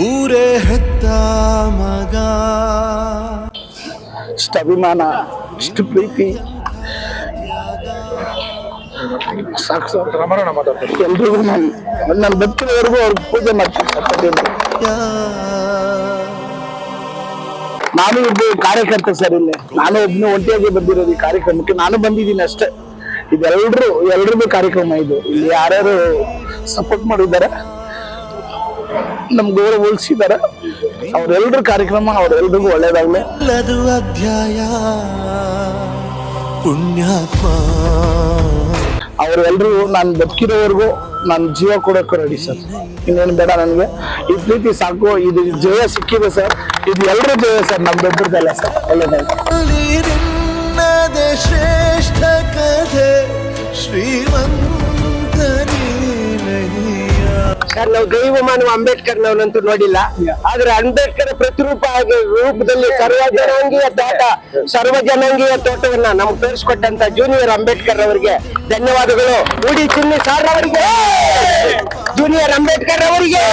ಊರೇ ಹೆತ್ತ ಮಗ. ಇಷ್ಟು ಅಭಿಮಾನ, ಇಷ್ಟು ಪ್ರೀತಿ. ಎಲ್ರಿಗೂ ನಾನು ನನ್ನ ಬದುಕಿನವರೆಗೂ ಅವ್ರಿಗೆ ಪೂಜೆ ಮಾಡ್ತೀನಿ. ನಾನು ಒಬ್ಬ ಕಾರ್ಯಕರ್ತ ಸರ್ ಇಲ್ಲಿ. ನಾನು ಒಬ್ಬನು ಒಂಟಿಯಾಗಿ ಬಂದಿರೋದು ಈ ಕಾರ್ಯಕ್ರಮಕ್ಕೆ. ನಾನು ಬಂದಿದ್ದೀನಿ ಅಷ್ಟೇ. ಇದೆಲ್ಲರೂ ಎಲ್ರದ್ದು ಕಾರ್ಯಕ್ರಮ ಇದು. ಇಲ್ಲಿ ಯಾರ್ಯಾರು ಸಪೋರ್ಟ್ ಮಾಡಿದ್ದಾರೆ ನಮ್ ಗೌರವ ಉಳಿಸಿದ್ದಾರೆ ಅವರೆಲ್ಲರ ಕಾರ್ಯಕ್ರಮ ಅವ್ರೆಲ್ರಿಗೂ ಒಳ್ಳೇದಾಗ್ಲಿ. ಎಲ್ಲದು ಅಧ್ಯಾಯ. ಪುಣ್ಯಾತ್ಮ. ಅವರೆಲ್ಲರೂ ನಾನು ಬದುಕಿರೋವರೆಗೂ ನಾನು ಜೀವ ಕೊಡೋಕೆ ರೆಡಿ ಸರ್ ಇನ್ನೇನು ಬೇಡ ನನಗೆ. ಈ ಪ್ರೀತಿ ಸಾಕು. ಇದು ಜಯ ಸಿಕ್ಕಿದೆ ಸರ್ ಇದು ಎಲ್ಲರೂ ಜಯ ಸರ್ ನಮ್ಮ ದೊಡ್ಡದಲ್ಲ ಸರ್ ಒಳ್ಳೆದಾಗಿ ಅಲ್ಲಿ ನಿನ್ನದೇ ಶ್ರೇಷ್ಠ ಕಥೆ. ಶ್ರೀಮಂತ ಸರ್ ನಾವು ದೈವ ಮಾನವ ಅಂಬೇಡ್ಕರ್ ನಾವಂತೂ ನೋಡಿಲ್ಲ. ಆದ್ರೆ ಅಂಬೇಡ್ಕರ್ ಪ್ರತಿರೂಪ ಆಗಿ ರೂಪದಲ್ಲಿ ಸರ್ವ ಜನಾಂಗೀಯ ತೋಟ ಸರ್ವ ಜನಾಂಗೀಯ ತೋಟವನ್ನ ನಮ್ಗೆ ತೋರಿಸ್ಕೊಟ್ಟಂತ ಜೂನಿಯರ್ ಅಂಬೇಡ್ಕರ್ ಅವರಿಗೆ ಧನ್ಯವಾದಗಳು. ಉಡಿ ಚಿನ್ನಿ ಸಾರ್ ಅವರಿಗೆ. ಜೂನಿಯರ್ ಅಂಬೇಡ್ಕರ್ ಅವರಿಗೆ.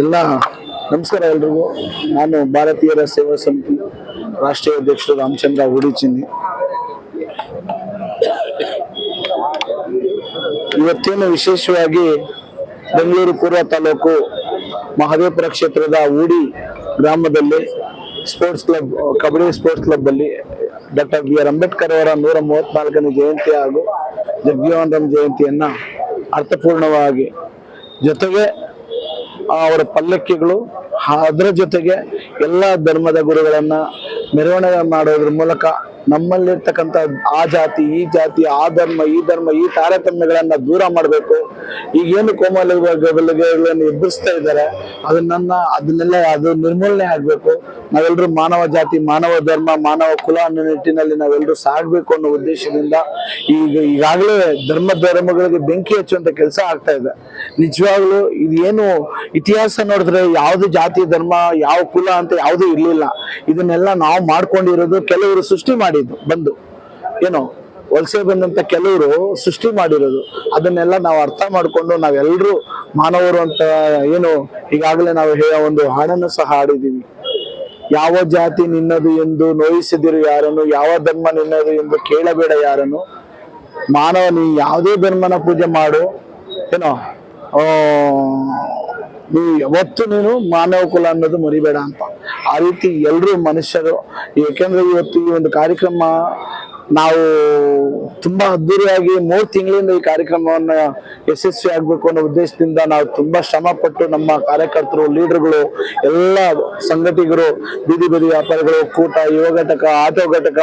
ಎಲ್ಲ ನಮಸ್ಕಾರ ಎಲ್ರಿಗೂ. ನಾನು ಭಾರತೀಯರ ಸೇವಾ ಸಮಿತಿ ರಾಷ್ಟ್ರೀಯ ಅಧ್ಯಕ್ಷರು ರಾಮಚಂದ್ರ ಹುಡಿಚಿನ್ನಿ ಇವತ್ತೇನು ವಿಶೇಷವಾಗಿ ಬೆಂಗಳೂರು ಪೂರ್ವ ತಾಲೂಕು ಮಹದೇವಪುರ ಕ್ಷೇತ್ರದ ಊಡಿ ಗ್ರಾಮದಲ್ಲಿ sports club, kabaddi sports club ಅಲ್ಲಿ ಡಾಕ್ಟರ್ ಬಿ ಆರ್ ಅಂಬೇಡ್ಕರ್ ಅವರ ನೂರ ಮೂವತ್ನಾಲ್ಕನೇ ಜಯಂತಿ ಹಾಗೂ ಜಗಜೀವನ್ ರಾಮ್ ಜಯಂತಿಯನ್ನ ಅರ್ಥಪೂರ್ಣವಾಗಿ ಜೊತೆಗೆ ಅವರ ಪಲ್ಲಕ್ಕಿಗಳು ಅದರ ಜೊತೆಗೆ ಎಲ್ಲ ಧರ್ಮದ ಗುರುಗಳನ್ನ ಮೆರವಣಿಗೆ ಮಾಡೋದ್ರ ಮೂಲಕ ನಮ್ಮಲ್ಲಿರ್ತಕ್ಕಂಥ ಆ ಜಾತಿ, ಈ ಜಾತಿ, ಆ ಧರ್ಮ, ಈ ಧರ್ಮ, ಈ ತಾರತಮ್ಯಗಳನ್ನ ದೂರ ಮಾಡಬೇಕು. ಈಗೇನು ಕೋಮಲಗಳನ್ನು ಎದುರಿಸ್ತಾ ಇದ್ದಾರೆ ಅದನ್ನ ಅದನ್ನೆಲ್ಲ ಅದು ನಿರ್ಮೂಲನೆ ಆಗ್ಬೇಕು. ನಾವೆಲ್ಲರೂ ಮಾನವ ಜಾತಿ, ಮಾನವ ಧರ್ಮ, ಮಾನವ ಕುಲ ಅನ್ನೋ ನಿಟ್ಟಿನಲ್ಲಿ ನಾವೆಲ್ಲರೂ ಸಾಗಬೇಕು ಅನ್ನೋ ಉದ್ದೇಶದಿಂದ ಈಗ ಈಗಾಗಲೇ ಧರ್ಮ ಧರ್ಮಗಳಿಗೆ ಬೆಂಕಿ ಹಚ್ಚುವಂತ ಕೆಲಸ ಆಗ್ತಾ ಇದೆ. ನಿಜವಾಗ್ಲೂ ಇದೇನು ಇತಿಹಾಸ ನೋಡಿದ್ರೆ ಯಾವ್ದು ಜಾತಿ, ಧರ್ಮ, ಯಾವ ಕುಲ ಅಂತ ಯಾವ್ದು ಇರ್ಲಿಲ್ಲ. ಇದನ್ನೆಲ್ಲ ನಾವು ಮಾಡ್ಕೊಂಡಿರೋದು ಕೆಲವರು ಸೃಷ್ಟಿ ಮಾಡಿದ್ದು, ಬಂದು. ಏನು, ವಲಸೆ ಬಂದಂತ ಕೆಲವರು ಸೃಷ್ಟಿ ಮಾಡಿರೋದು. ಅದನ್ನೆಲ್ಲ ನಾವು ಅರ್ಥ ಮಾಡಿಕೊಂಡು ನಾವೆಲ್ಲರೂ ಮಾನವರು ಅಂತ ಏನು ಈಗಾಗಲೇ ನಾವು ಒಂದು ಹಾಡನ್ನು ಸಹ ಹಾಡಿದೀವಿ ಯಾವ ಜಾತಿ ನಿನ್ನದು ಎಂದು ನೋಯಿಸಿದಿರು ಯಾರನ್ನು, ಯಾವ ಧರ್ಮ ನಿನ್ನದು ಎಂದು ಕೇಳಬೇಡ ಯಾರನ್ನು. ಮಾನವ, ನೀ ಯಾವುದೇ ಧರ್ಮನ ಪೂಜೆ ಮಾಡು. ಏನೋ ಆ, ನೀ ಯಾವತ್ತು ನೀನು ಮಾನವ ಕುಲ ಅನ್ನೋದು ಮರಿಬೇಡ ಅಂತ. ಆ ರೀತಿ ಎಲ್ಲರೂ ಮನುಷ್ಯರು ಏಕೆಂದ್ರೆ ಇವತ್ತು ಈ ಒಂದು ಕಾರ್ಯಕ್ರಮ ನಾವು ತುಂಬಾ ಅದ್ದೂರಿಯಾಗಿ ಮೂರು ತಿಂಗಳಿಂದ ಈ ಕಾರ್ಯಕ್ರಮವನ್ನ ಯಶಸ್ವಿ ಆಗ್ಬೇಕು ಅನ್ನೋ ಉದ್ದೇಶದಿಂದ ನಾವು ತುಂಬಾ ಶ್ರಮ ಪಟ್ಟು ನಮ್ಮ ಕಾರ್ಯಕರ್ತರು ಲೀಡರ್ಗಳು ಎಲ್ಲ ಸಂಘಟಿಗರು ಬೀದಿ ಬದಿ ವ್ಯಾಪಾರಿಗಳು ಕೂಟ ಯುವ ಘಟಕ ಆಟೋ ಘಟಕ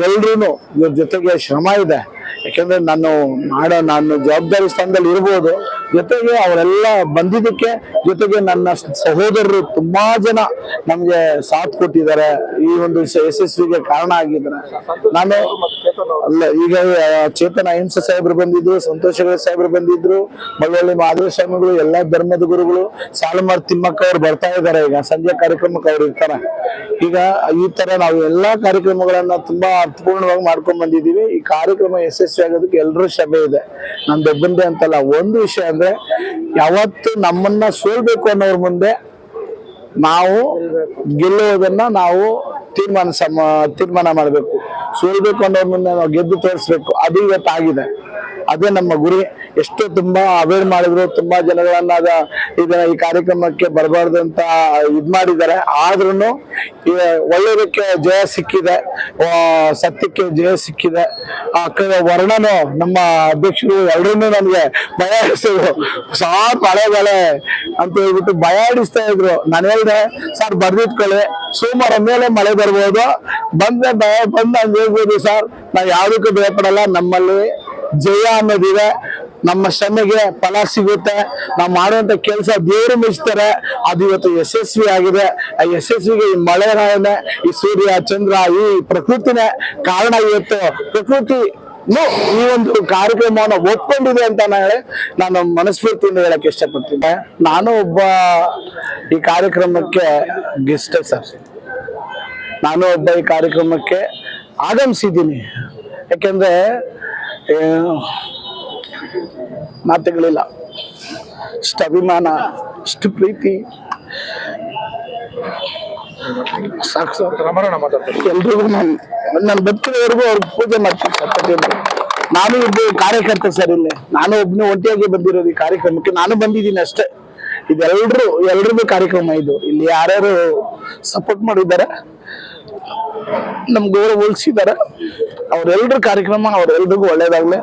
ಎಲ್ರೂ ಇವ್ರ ಜೊತೆಗೆ ಶ್ರಮ ಇದೆ. ಯಾಕಂದ್ರೆ ನಾನು ಮಾಡೋ, ನಾನು ಜವಾಬ್ದಾರಿ ಸ್ಥಾನದಲ್ಲಿ ಇರ್ಬೋದು. ಜೊತೆಗೆ ಅವರೆಲ್ಲ ಬಂದಿದ್ದಕ್ಕೆ ಜೊತೆಗೆ ನನ್ನ ಸಹೋದರರು ತುಂಬಾ ಜನ ನಮ್ಗೆ ಸಾಥ್ ಕೊಟ್ಟಿದ್ದಾರೆ. ಈ ಒಂದು ಯಶ- ಯಶಸ್ವಿಗೆ ಕಾರಣ ಆಗಿದ್ದಾರೆ. ನಾನು ಅಲ್ಲ, ಈಗ ಚೇತನ ಅಹಿಂಸ ಸಾಹೇಬ್ರು ಬಂದಿದ್ರು, ಸಂತೋಷ ಸಾಹೇಬ್ರು ಬಂದಿದ್ರು ಮಳವಳ್ಳಿ ಮಾಧವ ಸ್ವಾಮಿಗಳು, ಎಲ್ಲಾ ಧರ್ಮದ ಗುರುಗಳು, ಸಾಲುಮಾರ್ ತಿಮ್ಮಕ್ಕ ಅವ್ರು ಬರ್ತಾ ಇದ್ದಾರೆ ಈಗ, ಸಂಜೆ ಕಾರ್ಯಕ್ರಮಕ್ಕೆ ಅವ್ರು ಇರ್ತಾರೆ. ಈಗ ಈ ತರ ನಾವು ಎಲ್ಲಾ ಕಾರ್ಯಕ್ರಮಗಳನ್ನ ತುಂಬಾ ಅರ್ಥಪೂರ್ಣವಾಗಿ ಮಾಡ್ಕೊಂಡ್ ಬಂದಿದೀವಿ ಈ ಕಾರ್ಯಕ್ರಮ ಯಶಸ್ವಿ ಆಗೋದಕ್ಕೆ ಎಲ್ಲರೂ ಶ್ರಮೆ ಇದೆ. ನಮ್ಮ ದೊಡ್ಡಂದೆ ಅಂತಲ್ಲ, ಒಂದು ವಿಷಯ ಅಂದ್ರೆ ಯಾವತ್ತು ನಮ್ಮನ್ನ ಸೋಲ್ಬೇಕು ಅನ್ನೋರ್ ಮುಂದೆ ನಾವು ಗೆಲ್ಲುವುದನ್ನ ನಾವು ತೀರ್ಮಾನ ಸಮ, ತೀರ್ಮಾನ ಮಾಡಬೇಕು. ಸೋಲ್ಬೇಕು ಅನ್ನೋರ್ ಮುಂದೆ ನಾವು ಗೆದ್ದು ತೋರಿಸ್ಬೇಕು. ಅದು ಇವತ್ತಾಗಿದೆ. ಅದೇ ನಮ್ಮ ಗುರಿ. ಎಷ್ಟು ತುಂಬಾ ಅವೇರ್ ಮಾಡಿದ್ರು, ತುಂಬಾ ಜನಗಳನ್ನ ಇದನ್ನ ಈ ಕಾರ್ಯಕ್ರಮಕ್ಕೆ ಬರಬಾರ್ದು ಅಂತ ಇದ್ ಮಾಡಿದ್ದಾರೆ. ಆದ್ರೂ ಒಳ್ಳೆಯದಕ್ಕೆ ಜಯ ಸಿಕ್ಕಿದೆ. ಸತ್ಯಕ್ಕೆ ಜಯ ಸಿಕ್ಕಿದೆ. ಆ ವರ್ಣನು ನಮ್ಮ ಅಧ್ಯಕ್ಷರು ಎಲ್ಲರೂ ನನಗೆ ಸಾರ್ ಮಳೆ ಮಳೆ ಅಂತ ಹೇಳ್ಬಿಟ್ಟು ಭಯ ಹಿಡಿಸ್ತಾ ಇದ್ರು. ನಾನು ಹೇಳ್ದೆ, ಸರ್ ಬರ್ದಿಟ್ಕೊಳ್ಳಿ ಸೋಮವಾರ ಮೇಲೆ ಮಳೆ ಬರ್ಬೋದು. ಬಂದ್ರೆ ಬಂದು ಹಂಗೆ ಹೇಳ್ಬೋದು ಸರ್. ನಾವು ಯಾವ್ದಕ್ಕೂ ಭಯಪಡಲ್ಲ. ನಮ್ಮಲ್ಲಿ ಜಯ ಅನ್ನೋದಿದೆ ನಮ್ಮ ಶ್ರಮೆಗೆ ಫಲ ಸಿಗುತ್ತೆ. ನಾವು ಮಾಡುವಂತ ಕೆಲಸ ದೇವರು ಮೆಚ್ತಾರೆ. ಅದು ಇವತ್ತು ಯಶಸ್ವಿ ಆಗಿದೆ. ಆ ಯಶಸ್ವಿಗೆ ಈ ಮಳೆ ರಾಯನೇ ಈ ಸೂರ್ಯ, ಚಂದ್ರ, ಈ ಪ್ರಕೃತಿನೇ ಕಾರಣ ಇವತ್ತು. ಪ್ರಕೃತಿ ಈ ಒಂದು ಕಾರ್ಯಕ್ರಮವನ್ನು ಒಪ್ಕೊಂಡಿದೆ ಅಂತ ಹೇಳಿ, ನಾನು ಮನಸ್ಫೂರ್ತಿಯಿಂದ ಹೇಳಕ್ ಇಷ್ಟಪಡ್ತೀನಿ. ನಾನು ಒಬ್ಬ ಈ ಕಾರ್ಯಕ್ರಮಕ್ಕೆ ಗೆಸ್ಟ್ ಸರ್. ನಾನು ಒಬ್ಬ ಈ ಕಾರ್ಯಕ್ರಮಕ್ಕೆ ಆಗಮಿಸಿದ್ದೀನಿ. ಯಾಕೆಂದ್ರೆ ಮಾತುಗಳಿಲ್ಲ. ಇಷ್ಟು ಅಭಿಮಾನ ಇಷ್ಟು ಪ್ರೀತಿ. ಸಾಕು. ಎಲ್ರಿಗೂ ನಾನು ನಾನು ಬದುಕಿರೋವರೆಗೂ ಅವ್ರಿಗೆ ಪೂಜೆ ಮಾಡ್ತೀನಿ ಸರ್. ನಾನು ಇದ್ದು ಕಾರ್ಯಕರ್ತ ಸರ್ ಇಲ್ಲಿ. ನಾನು ಒಬ್ಬನೇ ಒಂಟಿಯಾಗಿ ಬಂದಿರೋದು ಈ ಕಾರ್ಯಕ್ರಮಕ್ಕೆ. ನಾನು ಬಂದಿದ್ದೀನಿ ಅಷ್ಟೇ. ಇದೆಲ್ಲರೂ ಎಲ್ರಿಗೂ ಕಾರ್ಯಕ್ರಮ ಇದು. ಇಲ್ಲಿ ಯಾರ್ಯಾರು ಸಪೋರ್ಟ್ ಮಾಡಿದ್ದಾರೆ ನಮ್ ಗೌರವ ಉಳಿಸಿದ್ದಾರೆ. ಅವ್ರೆಲ್ರ ಕಾರ್ಯಕ್ರಮ ಅವ್ರೆಲ್ರಿಗೂ ಒಳ್ಳೇದಾಗ್ಲಿ.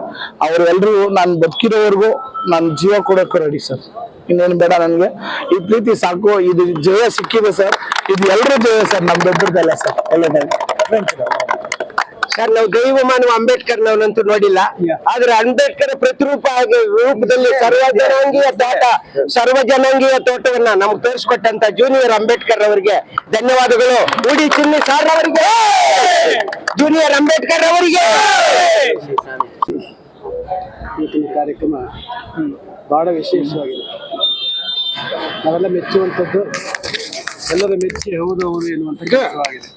ಅವ್ರೆಲ್ರಿಗೂ ನಾನು ಬದುಕಿರೋವರೆಗೂ ನಾನು ಜೀವ ಕೊಡೋಕೆ ರೆಡಿ ಸರ್ ಇನ್ನೇನು ಬೇಡ ನನಗೆ. ಈ ಪ್ರೀತಿ ಸಾಕು. ಇದು ಜಯ ಸಿಕ್ಕಿದೆ ಸರ್ ಇದು ಎಲ್ಲರೂ ಜಯ ಸರ್ ನಮ್ ದೊಡ್ಡದಲ್ಲ ಸರ್ ಒಳ್ಳೇದಾಗಿ ಸರ್ ನಾವು ದೈವ ಮಾನವ ಅಂಬೇಡ್ಕರ್ ನವನಂತೂ ನೋಡಿಲ್ಲ. ಆದ್ರೆ ಅಂಬೇಡ್ಕರ್ ಪ್ರತಿರೂಪ ಆಗಿ ರೂಪದಲ್ಲಿ ಸರ್ವ ಜನಾಂಗೀಯ ತೋಟ ಸರ್ವ ಜನಾಂಗೀಯ ತೋಟವನ್ನ ನಮ್ಗೆ ತೋರಿಸ್ಕೊಟ್ಟಂತ ಜೂನಿಯರ್ ಅಂಬೇಡ್ಕರ್ ಅವರಿಗೆ ಧನ್ಯವಾದಗಳು. ಉಡಿ ಚಿನ್ನಿ ಸಾರ್ ಅವರಿಗೆ. ಜೂನಿಯರ್ ಅಂಬೇಡ್ಕರ್ ಅವರಿಗೆ. ಇವತ್ತಿನ ಕಾರ್ಯಕ್ರಮ ಬಹಳ ವಿಶೇಷವಾಗಿದೆ. ನಾವೆಲ್ಲ ಮೆಚ್ಚುವಂಥದ್ದು ಎಲ್ಲರೂ ಮೆಚ್ಚಿ ಹೌದು ಹೌದು ಎನ್ನುವಂಥ ಕೆಲಸವಾಗಿದೆ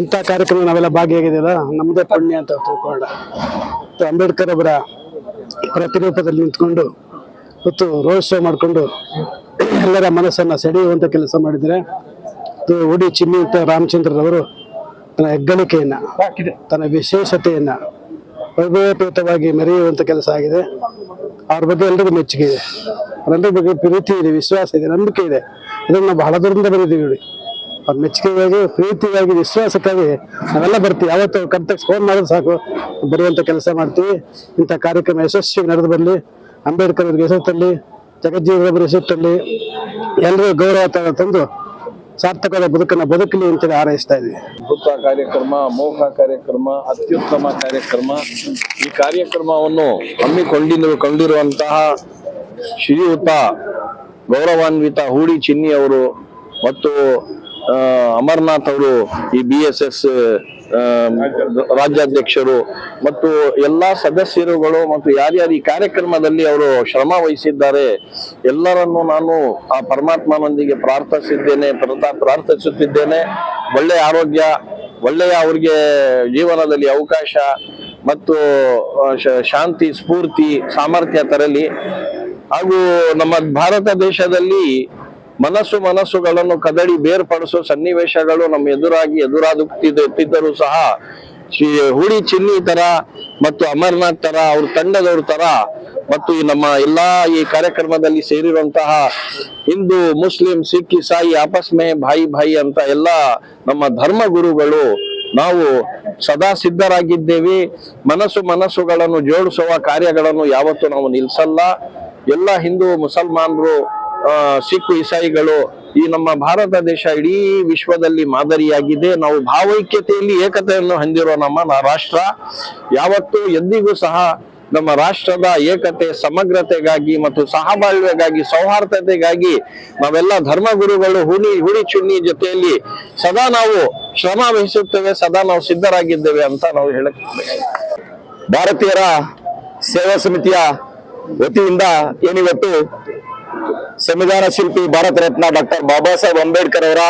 ಇಂಥ ಕಾರ್ಯಕ್ರಮ ನಾವೆಲ್ಲ ಭಾಗಿಯಾಗಿದೆಯಲ್ಲ ನಮ್ಮದೇ ಪುಣ್ಯ ಅಂತ ತಿಳ್ಕೊಂಡ. ಅಂಬೇಡ್ಕರ್ ಅವರ ಪ್ರತಿರೂಪದಲ್ಲಿ ನಿಂತ್ಕೊಂಡು, ಮತ್ತು ರೋಡ್ ಶೋ ಮಾಡಿಕೊಂಡು ಎಲ್ಲರ ಮನಸ್ಸನ್ನು ಸೆಳೆಯುವಂಥ ಕೆಲಸ ಮಾಡಿದರೆ ಉಡಿ ಚಿನ್ನಿಯುಕ್ತ ರಾಮಚಂದ್ರರವರು ತನ್ನ ಹೆಗ್ಗಳಿಕೆಯನ್ನು, ತನ್ನ ವಿಶೇಷತೆಯನ್ನು ವೈಭವಪೇತವಾಗಿ ಮೆರೆಯುವಂಥ ಕೆಲಸ ಆಗಿದೆ. ಅವ್ರ ಬಗ್ಗೆ ಎಲ್ರಿಗೂ ಮೆಚ್ಚುಗೆ ಇದೆ. ಅವರೆಲ್ಲರ ಬಗ್ಗೆ ಪ್ರೀತಿ ಇದೆ, ವಿಶ್ವಾಸ ಇದೆ, ನಂಬಿಕೆ ಇದೆ. ಅದನ್ನು ಬಹಳ ದೂರದಿಂದ ಬಂದಿದ್ದೀವಿ ನೋಡಿ. ಅವ್ರ ಮೆಚ್ಚುಗೆಗಾಗಿ, ಪ್ರೀತಿಗಾಗಿ, ವಿಶ್ವಾಸಕ್ಕಾಗಿ ನಾವೆಲ್ಲ ಬರ್ತೀವಿ. ಯಾವತ್ತು ಕರ್ತಕ್ಕೆ ಫೋನ್ ಮಾಡಿದ್ರೆ ಸಾಕು. ಬರುವಂತ ಕೆಲಸ ಮಾಡ್ತೀವಿ. ಇಂಥ ಕಾರ್ಯಕ್ರಮ ಯಶಸ್ವಿ ನಡೆದು ಬರಲಿ. ಅಂಬೇಡ್ಕರ್ ಅವ್ರಿಗೆ ಹೆಸರು ತರಲಿ ಜಗಜ್ಜೀವರೊಬ್ಬರ ಹೆಸರು ತರಲಿ ಎಲ್ಲರೂ ಗೌರವ ತಂದು ಸಾರ್ಥಕವಾದ ಬದುಕನ್ನು ಬದುಕಲಿ ಅಂತೇಳಿ ಆರೈಸ್ತಾ ಇದ್ದೀವಿ. ಅದ್ಭುತ ಕಾರ್ಯಕ್ರಮ ಮೋಹ ಕಾರ್ಯಕ್ರಮ, ಅತ್ಯುತ್ತಮ ಕಾರ್ಯಕ್ರಮ. ಈ ಕಾರ್ಯಕ್ರಮವನ್ನು ಹಮ್ಮಿಕೊಂಡಿರುವ, ಕೊಂಡಿರುವಂತಹ ಶ್ರೀಯುತ ಗೌರವಾನ್ವಿತ ಹೂಡಿ ಚಿನ್ನಿ ಅವರು ಮತ್ತು ಅಮರ್ನಾಥ್ ಅವರು ಈ ಬಿ ಎಸ್ ಎಸ್ ರಾಜ್ಯಾಧ್ಯಕ್ಷರು ಮತ್ತು ಎಲ್ಲಾ ಸದಸ್ಯರುಗಳು ಮತ್ತು ಯಾರ್ಯಾರು ಈ ಕಾರ್ಯಕ್ರಮದಲ್ಲಿ ಅವರು ಶ್ರಮ ವಹಿಸಿದ್ದಾರೆ, ಎಲ್ಲರನ್ನು ನಾನು ಆ ಪರಮಾತ್ಮನೊಂದಿಗೆ ಪ್ರಾರ್ಥಿಸಿದ್ದೇನೆ ಪ್ರಾರ್ಥಿಸುತ್ತಿದ್ದೇನೆ. ಒಳ್ಳೆಯ ಆರೋಗ್ಯ, ಒಳ್ಳೆಯ ಅವ್ರಿಗೆ ಜೀವನದಲ್ಲಿ ಅವಕಾಶ ಮತ್ತು ಶಾಂತಿ, ಸ್ಫೂರ್ತಿ, ಸಾಮರ್ಥ್ಯ ತರಲಿ. ಹಾಗೂ ನಮ್ಮ ಭಾರತ ದೇಶದಲ್ಲಿ ಮನಸ್ಸು ಮನಸ್ಸುಗಳನ್ನು ಕದಡಿ ಬೇರ್ಪಡಿಸೋ ಸನ್ನಿವೇಶಗಳು ನಮ್ಮ ಎದುರಾಗಿ ಎದುರಾಗುತ್ತಿದ್ದರು ಸಹ ಶ್ರೀ ಹುಡಿ ಚಿನ್ನಿ ತರ ಮತ್ತು ಅಮರ್ನಾಥ್ ತರ, ಅವ್ರ ತಂಡದವ್ರ ತರ ಮತ್ತು ನಮ್ಮ ಎಲ್ಲಾ ಈ ಕಾರ್ಯಕ್ರಮದಲ್ಲಿ ಸೇರಿರುವಂತಹ ಹಿಂದೂ, ಮುಸ್ಲಿಂ, ಸಿಖ್, ಇಸಾಯಿ ಆಪಸ್ ಮೇ ಭಾಯಿ ಭಾಯಿ ಅಂತ ಎಲ್ಲ ನಮ್ಮ ಧರ್ಮ ಗುರುಗಳು ನಾವು ಸದಾ ಸಿದ್ಧರಾಗಿದ್ದೇವೆ. ಮನಸ್ಸು ಮನಸ್ಸುಗಳನ್ನು ಜೋಡಿಸುವ ಕಾರ್ಯಗಳನ್ನು ಯಾವತ್ತೂ ನಾವು ನಿಲ್ಲಿಸಲ್ಲ ಎಲ್ಲ ಹಿಂದೂ, ಮುಸಲ್ಮಾನರು ಸಿಖ್ ಇಸಾಯಿಗಳು ಈ ನಮ್ಮ ಭಾರತ ದೇಶ ಇಡೀ ವಿಶ್ವದಲ್ಲಿ ಮಾದರಿಯಾಗಿದೆ. ನಾವು ಭಾವೈಕ್ಯತೆಯಲ್ಲಿ ಏಕತೆಯನ್ನು ಹೊಂದಿರುವ ನಮ್ಮ ರಾಷ್ಟ್ರ. ಯಾವತ್ತೂ ಎಂದಿಗೂ ಸಹ ನಮ್ಮ ರಾಷ್ಟ್ರದ ಏಕತೆ, ಸಮಗ್ರತೆಗಾಗಿ ಮತ್ತು ಸಹಬಾಳ್ವೆಗಾಗಿ, ಸೌಹಾರ್ದತೆಗಾಗಿ ನಾವೆಲ್ಲ ಧರ್ಮಗುರುಗಳು ಹುಣಿ ಹುಳಿ ಚುಣ್ಣಿ ಜೊತೆಯಲ್ಲಿ ಸದಾ ನಾವು ಶ್ರಮ ವಹಿಸುತ್ತೇವೆ, ಸದಾ ನಾವು ಸಿದ್ಧರಾಗಿದ್ದೇವೆ ಅಂತ ನಾವು ಹೇಳಕ್ ಭಾರತೀಯರ ಸೇವಾ ಸಮಿತಿಯ ವತಿಯಿಂದ ಏನಿವತ್ತು ಸಂವಿಧಾನ ಶಿಲ್ಪಿ ಭಾರತ ರತ್ನ ಡಾಕ್ಟರ್ ಬಾಬಾ ಸಾಹೇಬ್ ಅಂಬೇಡ್ಕರ್ ಅವರ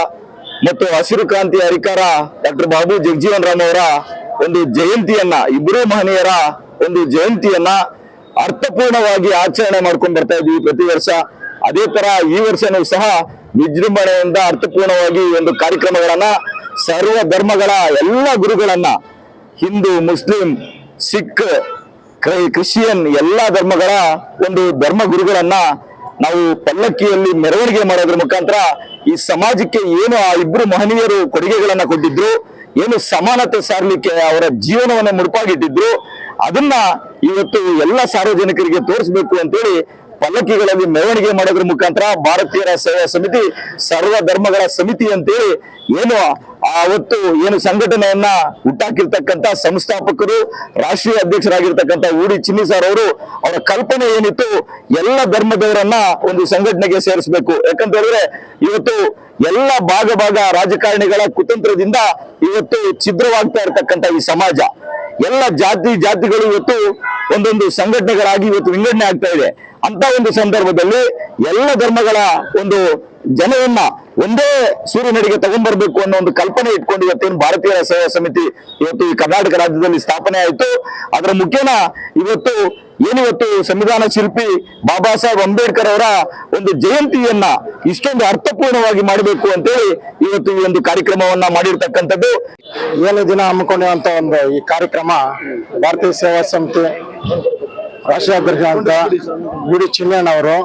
ಮತ್ತು ಹಸಿರು ಕ್ರಾಂತಿ ಹರಿಕಾರ ಡಾಕ್ಟರ್ ಬಾಬು ಜಗಜೀವನ್ ರಾಮ್ ಅವರ ಒಂದು ಜಯಂತಿಯನ್ನ ಇಬ್ಬರು ಮಹನೀಯರ ಒಂದು ಜಯಂತಿಯನ್ನ ಅರ್ಥಪೂರ್ಣವಾಗಿ ಆಚರಣೆ ಮಾಡ್ಕೊಂಡು ಬರ್ತಾ ಇದ್ವಿ ಪ್ರತಿ ವರ್ಷ. ಅದೇ ತರ ಈ ವರ್ಷನೂ ಸಹ ವಿಜೃಂಭಣೆಯಿಂದ ಅರ್ಥಪೂರ್ಣವಾಗಿ ಒಂದು ಕಾರ್ಯಕ್ರಮಗಳನ್ನ ಸರ್ವ ಧರ್ಮಗಳ ಎಲ್ಲ ಗುರುಗಳನ್ನ, ಹಿಂದೂ, ಮುಸ್ಲಿಂ, ಸಿಖ್, ಕ್ರೈ, ಕ್ರಿಶ್ಚಿಯನ್ ಎಲ್ಲಾ ಧರ್ಮಗಳ ಒಂದು ಧರ್ಮ ಗುರುಗಳನ್ನ ನಾವು ಪಲ್ಲಕ್ಕಿಯಲ್ಲಿ ಮೆರವಣಿಗೆ ಮಾಡೋದ್ರ ಮುಖಾಂತರ ಈ ಸಮಾಜಕ್ಕೆ ಏನು ಆ ಇಬ್ರು ಮಹನೀಯರು ಕೊಡುಗೆಗಳನ್ನ ಕೊಟ್ಟಿದ್ರು, ಏನು ಸಮಾನತೆ ಸಾರ್ಲಿಕ್ಕೆ ಅವರ ಜೀವನವನ್ನ ಮುಡುಪಾಗಿಟ್ಟಿದ್ರು, ಅದನ್ನ ಇವತ್ತು ಎಲ್ಲ ಸಾರ್ವಜನಿಕರಿಗೆ ತೋರಿಸ್ಬೇಕು ಅಂತೇಳಿ ಪಲ್ಲಕ್ಕಿಗಳಲ್ಲಿ ಮೆರವಣಿಗೆ ಮಾಡೋದ್ರ ಮುಖಾಂತರ ಭಾರತೀಯರ ಸೇವಾ ಸಮಿತಿ, ಸರ್ವ ಧರ್ಮಗಳ ಸಮಿತಿ ಅಂತೇಳಿ ಏನು ಆವತ್ತು ಏನು ಸಂಘಟನೆಯನ್ನ ಹುಟ್ಟಾಕಿರ್ತಕ್ಕಂತ ಸಂಸ್ಥಾಪಕರು, ರಾಷ್ಟ್ರೀಯ ಅಧ್ಯಕ್ಷರಾಗಿರ್ತಕ್ಕಂಥ ಊಡಿ ಚಿನ್ನಿ ಸರ್ ಅವರು ಅವರ ಕಲ್ಪನೆ ಏನಿತ್ತು, ಎಲ್ಲ ಧರ್ಮದವರನ್ನ ಒಂದು ಸಂಘಟನೆಗೆ ಸೇರಿಸಬೇಕು. ಯಾಕಂತ ಹೇಳಿದ್ರೆ ಇವತ್ತು ಎಲ್ಲ ಭಾಗ ಭಾಗ ರಾಜಕಾರಣಿಗಳ ಕುತಂತ್ರದಿಂದ ಇವತ್ತು ಛಿದ್ರವಾಗ್ತಾ ಇರತಕ್ಕಂತ ಈ ಸಮಾಜ. ಎಲ್ಲ ಜಾತಿ ಜಾತಿಗಳು ಇವತ್ತು ಒಂದೊಂದು ಸಂಘಟನೆಗಳಾಗಿ ಇವತ್ತು ವಿಂಗಡಣೆ ಆಗ್ತಾ ಇದೆ. ಅಂತ ಒಂದು ಸಂದರ್ಭದಲ್ಲಿ ಎಲ್ಲ ಧರ್ಮಗಳ ಒಂದು ಜನವನ್ನ ಒಂದೇ ಸೂರ್ಯನಡಿಗೆ ತಗೊಂಡ್ಬರ್ಬೇಕು ಅನ್ನೋ ಒಂದು ಕಲ್ಪನೆ ಇಟ್ಕೊಂಡು ಇವತ್ತೇನು ಭಾರತೀಯ ಸೇವಾ ಸಮಿತಿ ಇವತ್ತು ಈ ಕರ್ನಾಟಕ ರಾಜ್ಯದಲ್ಲಿ ಸ್ಥಾಪನೆ ಆಯಿತು. ಅದರ ಮುಖ್ಯನ ಇವತ್ತು ಏನಿವತ್ತು ಸಂವಿಧಾನ ಶಿಲ್ಪಿ ಬಾಬಾ ಸಾಹೇಬ್ ಅಂಬೇಡ್ಕರ್ ಅವರ ಒಂದು ಜಯಂತಿಯನ್ನ ಇಷ್ಟೊಂದು ಅರ್ಥಪೂರ್ಣವಾಗಿ ಮಾಡಬೇಕು ಅಂತೇಳಿ ಇವತ್ತು ಈ ಒಂದು ಕಾರ್ಯಕ್ರಮವನ್ನ ಮಾಡಿರ್ತಕ್ಕಂಥದ್ದು. ಏಳು ದಿನ ಹಮ್ಮಿಕೊಂಡಿರುವಂತ ಒಂದು ಈ ಕಾರ್ಯಕ್ರಮ ಭಾರತೀಯ ಸೇವಾ ಸಮಿತಿ ರಾಷ್ಟ್ರೀಯ ಗುಡಿ ಚಿನ್ನಣ್ಣವರು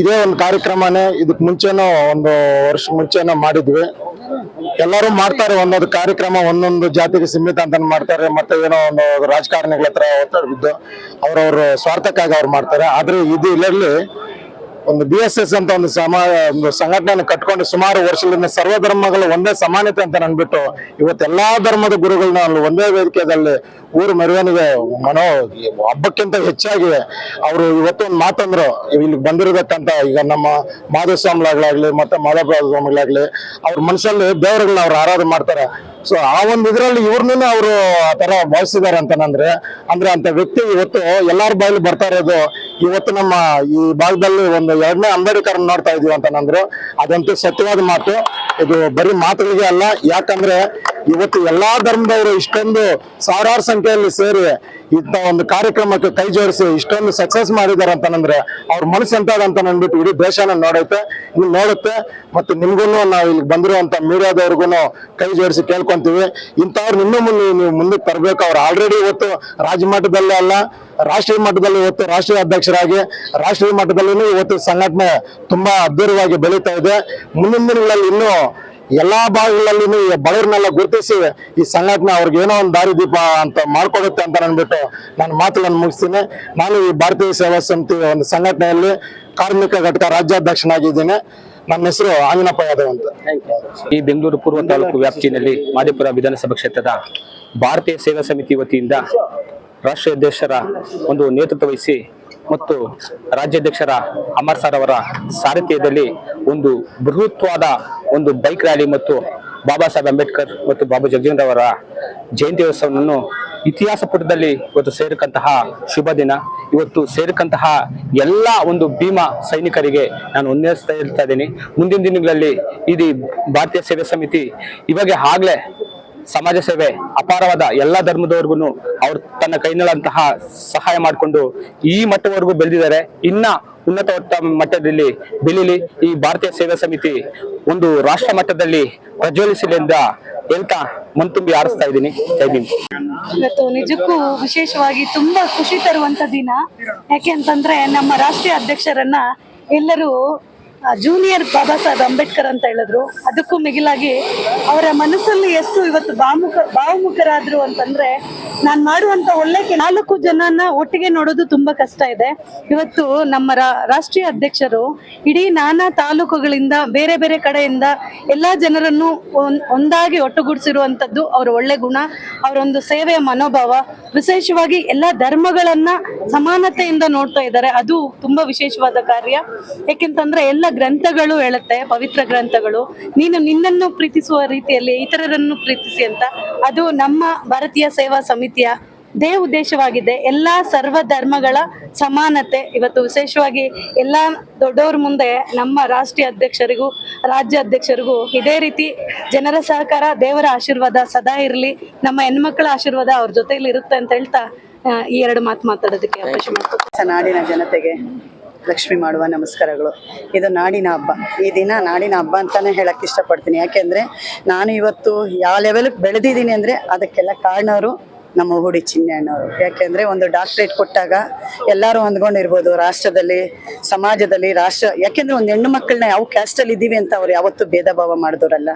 ಇದೇ ಒಂದು ಕಾರ್ಯಕ್ರಮನೇ ಇದಕ್ ಮುಂಚೆನೂ ಒಂದು ವರ್ಷ ಮುಂಚೆನೂ ಮಾಡಿದ್ವಿ. ಎಲ್ಲರೂ ಮಾಡ್ತಾರೆ ಒಂದೊಂದು ಕಾರ್ಯಕ್ರಮ, ಒಂದೊಂದು ಜಾತಿಗೆ ಸೀಮಿತ ಅಂತ ಮಾಡ್ತಾರೆ, ಮತ್ತೆ ಏನೋ ಒಂದು ರಾಜಕಾರಣಿಗಳ ಹತ್ರ ಒತ್ತಡ ಬಿದ್ದು ಅವ್ರವ್ರ ಸ್ವಾರ್ಥಕ್ಕಾಗಿ ಅವ್ರು ಮಾಡ್ತಾರೆ. ಆದ್ರೆ ಇದು ಇಲ್ಲಲ್ಲಿ ಒಂದು ಬಿ ಎಸ್ ಎಸ್ ಅಂತ ಒಂದು ಸಮ ಒಂದು ಸಂಘಟನೆ ಕಟ್ಕೊಂಡು ಸುಮಾರು ವರ್ಷಗಳಿಂದ ಸರ್ವ ಧರ್ಮಗಳು ಒಂದೇ ಸಮಾನತೆ ಅಂತ ಅಂದ್ಬಿಟ್ಟು ಇವತ್ತೆಲ್ಲಾ ಧರ್ಮದ ಗುರುಗಳನ್ನ ಅಲ್ಲಿ ಒಂದೇ ವೇದಿಕೆಯಲ್ಲಿ ಊರು ಮೆರವಣಿಗೆ ಮನೋ ಹಬ್ಬಕ್ಕಿಂತ ಹೆಚ್ಚಾಗಿ ಅವರು ಇವತ್ತು ಒಂದು ಮಾತಂದ್ರು ಇಲ್ಲಿ ಬಂದಿರಬೇಕಂತ ಈಗ ನಮ್ಮ ಮಾಧವ ಸ್ವಾಮಿಗಳಾಗ್ಲಿ ಮತ್ತೆ ಮಾಧವ ಸ್ವಾಮಿಗಳಾಗ್ಲಿ ಅವ್ರ ಮನಸ್ಸಲ್ಲಿ ದೇವರುಗಳನ್ನ ಅವ್ರು ಆರಾಧನೆ ಮಾಡ್ತಾರೆ. ಸೊ ಆ ಒಂದು ಇದರಲ್ಲಿ ಇವ್ರನ್ನೂ ಅವರು ಆ ತರ ಭಾವಿಸಿದ್ದಾರೆ ಅಂತಂದ್ರೆ ಅಂದ್ರೆ ಅಂತ ವ್ಯಕ್ತಿ ಇವತ್ತು ಎಲ್ಲಾರ ಬಾಯಲ್ಲಿ ಬರ್ತಾ ಇರೋದು, ಇವತ್ತು ನಮ್ಮ ಈ ಭಾಗದಲ್ಲಿ ಒಂದು ಎರಡನೇ ಅಂಬೇಡ್ಕರ್ ನೋಡ್ತಾ ಇದೀವಿ ಅಂತಂದ್ರು ಅದಂತೂ ಸತ್ಯವಾದ ಮಾತು. ಇದು ಬರೀ ಮಾತುಗಳಿಗೆ ಅಲ್ಲ ಯಾಕಂದ್ರೆ ಇವತ್ತು ಎಲ್ಲಾ ಧರ್ಮದವರು ಇಷ್ಟೊಂದು ಸಾವಿರಾರು ಸಂಖ್ಯೆಯಲ್ಲಿ ಸೇರಿ ಇಂಥ ಒಂದು ಕಾರ್ಯಕ್ರಮಕ್ಕೆ ಕೈ ಜೋಡಿಸಿ ಇಷ್ಟೊಂದು ಸಕ್ಸಸ್ ಮಾಡಿದ್ದಾರೆ ಅಂತಂದ್ರೆ ಅವ್ರ ಮನಸ್ಸು ಎಂತದ ಅಂತ ಅಂದ್ಬಿಟ್ಟು ಇಡೀ ದೇಶನ ನೋಡೈತೆ, ಇನ್ನು ನೋಡುತ್ತೆ. ಮತ್ತೆ ನಿಮ್ಗೂ ನಾವು ಇಲ್ಲಿ ಬಂದಿರುವಂತ ಮೀಡಿಯಾದವ್ರಿಗೂ ಕೈ ಜೋಡಿಸಿ ಕೇಳ್ಕೊಂತೀವಿ. ಇಂಥವ್ರು ಇನ್ನೂ ಮುಂದೆ ನೀವು ಮುಂದಕ್ಕೆ ತರಬೇಕು. ಅವ್ರು ಆಲ್ರೆಡಿ ಇವತ್ತು ರಾಜ್ಯ ಮಟ್ಟದಲ್ಲೇ ಅಲ್ಲ, ರಾಷ್ಟ್ರೀಯ ಮಟ್ಟದಲ್ಲಿ ಇವತ್ತು ರಾಷ್ಟ್ರೀಯ ಅಧ್ಯಕ್ಷರಾಗಿ, ರಾಷ್ಟ್ರೀಯ ಮಟ್ಟದಲ್ಲೂ ಇವತ್ತು ಸಂಘಟನೆ ತುಂಬಾ ಅದ್ಭುತವಾಗಿ ಬೆಳೀತಾ ಇದೆ. ಮುಂದಿನ ದಿನಗಳಲ್ಲಿ ಇನ್ನೂ ಎಲ್ಲಾ ಭಾಗಗಳಲ್ಲಿ ಈ ಗುರುತಿಸಿ ಈ ಸಂಘಟನೆ ಅವ್ರಿಗೆ ಏನೋ ಒಂದು ದಾರಿ ದೀಪ ಅಂತ ಮಾಡ್ಕೊಡುತ್ತೆ ಅಂತ ಅಂದ್ಬಿಟ್ಟು ನಾನು ಮಾತುಗಳನ್ನು ಮುಗಿಸ್ತೀನಿ. ನಾನು ಈ ಭಾರತೀಯ ಸೇವಾ ಸಮಿತಿ ಒಂದು ಸಂಘಟನೆಯಲ್ಲಿ ಕಾರ್ಮಿಕ ಘಟಕ ರಾಜ್ಯಾಧ್ಯಕ್ಷನಾಗಿದ್ದೀನಿ. ನನ್ನ ಹೆಸರು ಆಂಜನಪ್ಪ ಯಾದವ್ ಅಂತ. ಈ ಬೆಂಗಳೂರು ಪೂರ್ವ ತಾಲೂಕು ವ್ಯಾಪ್ತಿಯಲ್ಲಿ ಮಾದೇಪುರ ವಿಧಾನಸಭಾ ಕ್ಷೇತ್ರದ ಭಾರತೀಯ ಸೇವಾ ಸಮಿತಿ ವತಿಯಿಂದ ರಾಷ್ಟ್ರೀಯ ಅಧ್ಯಕ್ಷರ ಒಂದು ನೇತೃತ್ವ ವಹಿಸಿ ಮತ್ತು ರಾಜ್ಯಾಧ್ಯಕ್ಷರ ಅಮರ್ ಸರ್ ಅವರ ಸಾರಥ್ಯದಲ್ಲಿ ಒಂದು ಬೃಹತ್ವಾದ ಒಂದು ಬೈಕ್ ರ್ಯಾಲಿ ಮತ್ತು ಬಾಬಾ ಸಾಹೇಬ್ ಅಂಬೇಡ್ಕರ್ ಮತ್ತು ಬಾಬಾ ಜಗಜೀವನ್ ಅವರ ಜಯಂತ್ಯೋತ್ಸವವನ್ನು ಇತಿಹಾಸ ಪುಟದಲ್ಲಿ ಇವತ್ತು ಸೇರಕಂತಹ ಶುಭ ದಿನ. ಇವತ್ತು ಸೇರಕಂತಹ ಎಲ್ಲ ಒಂದು ಭೀಮಾ ಸೈನಿಕರಿಗೆ ನಾನು ಉನ್ನಯಿಸ್ತಾ ಇರ್ತಾ ಇದ್ದೀನಿ. ಮುಂದಿನ ದಿನಗಳಲ್ಲಿ ಇದು ಭಾರತೀಯ ಸೇವಾ ಸಮಿತಿ ಇವಾಗ ಆಗ್ಲೇ ಸಮಾಜ ಸೇವೆ ಅಪಾರವಾದ ಎಲ್ಲ ಧರ್ಮದವರೆಗೂ ಅವ್ರು ತನ್ನ ಕೈನಲ್ಲಂತಹ ಸಹಾಯ ಮಾಡಿಕೊಂಡು ಈ ಮಟ್ಟವರೆಗೂ ಬೆಳೆದಿದ್ದಾರೆ. ಇನ್ನ ಉನ್ನತ ಮಟ್ಟದಲ್ಲಿ ಬೆಳೀಲಿ ಈ ಭಾರತೀಯ ಸೇವಾ ಸಮಿತಿ ಒಂದು ರಾಷ್ಟ್ರ ಮಟ್ಟದಲ್ಲಿ ಪ್ರಜ್ವಲಿಸಲಿ ಅಂತ ಹೇಳ್ತಾ ಮನ್ತುಂಬಿ ಆರಿಸ್ತಾ ಇದ್ದೀನಿ. ಜೈ ಇವತ್ತು ನಿಜಕ್ಕೂ ವಿಶೇಷವಾಗಿ ತುಂಬಾ ಖುಷಿ ತರುವಂತ ದಿನ. ಯಾಕೆ ಅಂತಂದ್ರೆ ನಮ್ಮ ರಾಷ್ಟ್ರೀಯ ಅಧ್ಯಕ್ಷರನ್ನ ಎಲ್ಲರೂ ಜೂನಿಯರ್ ಬಾಬಾ ಸಾಹೇಬ್ ಅಂಬೇಡ್ಕರ್ ಅಂತ ಹೇಳಿದ್ರು. ಅದಕ್ಕೂ ಮಿಗಿಲಾಗಿ ಅವರ ಮನಸ್ಸಲ್ಲಿ ಎಷ್ಟು ಇವತ್ತು ಭಾವುಕ ಭಾವಮುಖರಾದ್ರು ಅಂತಂದ್ರೆ ನಾನ್ ಮಾಡುವಂತ ಒಳ್ಳೆ ನಾಲ್ಕು ಜನನ ಒಟ್ಟಿಗೆ ನೋಡೋದು ತುಂಬಾ ಕಷ್ಟ ಇದೆ. ಇವತ್ತು ನಮ್ಮ ರಾಷ್ಟ್ರೀಯ ಅಧ್ಯಕ್ಷರು ಇಡೀ ನಾನಾ ತಾಲೂಕುಗಳಿಂದ, ಬೇರೆ ಬೇರೆ ಕಡೆಯಿಂದ ಎಲ್ಲಾ ಜನರನ್ನು ಒಂದ್- ಒಂದಾಗಿ ಒಟ್ಟುಗೂಡಿಸಿರುವಂತದ್ದು ಅವರ ಒಳ್ಳೆ ಗುಣ, ಅವರೊಂದು ಸೇವೆಯ ಮನೋಭಾವ, ವಿಶೇಷವಾಗಿ ಎಲ್ಲಾ ಧರ್ಮಗಳನ್ನ ಸಮಾನತೆಯಿಂದ ನೋಡ್ತಾ ಇದ್ದಾರೆ. ಅದು ತುಂಬಾ ವಿಶೇಷವಾದ ಕಾರ್ಯ. ಯಾಕೆಂತಂದ್ರೆ ಎಲ್ಲ ಗ್ರಂಥಗಳು ಹೇಳುತ್ತೆ ಪವಿತ್ರ ಗ್ರಂಥಗಳು. ನೀನು ನಿನ್ನನ್ನು ಪ್ರೀತಿಸುವ ರೀತಿಯಲ್ಲಿ ಇತರರನ್ನು ಪ್ರೀತಿಸಿ ಅಂತ. ಅದು ನಮ್ಮ ಭಾರತೀಯ ಸೇವಾ ಸಮಿತಿಯ ದೇ ಉದ್ದೇಶವಾಗಿದೆ. ಎಲ್ಲ ಸರ್ವ ಧರ್ಮಗಳ ಸಮಾನತೆ. ಇವತ್ತು ವಿಶೇಷವಾಗಿ ಎಲ್ಲ ದೊಡ್ಡವ್ರ ಮುಂದೆ ನಮ್ಮ ರಾಷ್ಟ್ರೀಯ ಅಧ್ಯಕ್ಷರಿಗೂ ರಾಜ್ಯ ಅಧ್ಯಕ್ಷರಿಗೂ ಇದೇ ರೀತಿ ಜನರ ಸಹಕಾರ ದೇವರ ಆಶೀರ್ವಾದ ಸದಾ ಇರಲಿ. ನಮ್ಮ ಹೆಣ್ಮಕ್ಳ ಆಶೀರ್ವಾದ ಅವ್ರ ಜೊತೆಯಲ್ಲಿ ಇರುತ್ತೆ ಅಂತ ಹೇಳ್ತಾ ಈ ಎರಡು ಮಾತು ಮಾತಾಡೋದಕ್ಕೆ ಅವಕಾಶ ಮಾಡ್ಕೊಡ್ತೀನಿ. ನಾಡಿನ ಜನತೆಗೆ. ಲಕ್ಷ್ಮಿ ಮಾಡುವ ನಮಸ್ಕಾರಗಳು. ಇದು ನಾಡಿನ ಹಬ್ಬ. ಈ ದಿನ ನಾಡಿನ ಹಬ್ಬ ಅಂತಾನೆ ಹೇಳಕ್ಕೆ ಇಷ್ಟಪಡ್ತೀನಿ. ಯಾಕೆಂದ್ರೆ ನಾನು ಇವತ್ತು ಯಾವ ಲೆವೆಲ್ಗೆ ಬೆಳೆದಿದ್ದೀನಿ ಅಂದ್ರೆ ಅದಕ್ಕೆಲ್ಲ ಕಾರಣವರು ನಮ್ಮ ಹುಡಿ ಚಿನ್ನಣ್ಣವರು ಯಾಕೆಂದ್ರೆ ಒಂದು ಡಾಕ್ಟ್ರೇಟ್ ಕೊಟ್ಟಾಗ ಎಲ್ಲರೂ ಹೊಂದ್ಕೊಂಡಿರ್ಬೋದು ರಾಷ್ಟ್ರದಲ್ಲಿ, ಸಮಾಜದಲ್ಲಿ, ರಾಷ್ಟ್ರ, ಯಾಕೆಂದ್ರೆ ಒಂದು ಹೆಣ್ಣು ಮಕ್ಕಳನ್ನ ಯಾವ ಕ್ಯಾಸ್ಟಲ್ಲಿ ಇದ್ದೀವಿ ಅಂತ ಅವ್ರು ಯಾವತ್ತೂ ಭೇದ ಭಾವ ಮಾಡಿದವರಲ್ಲ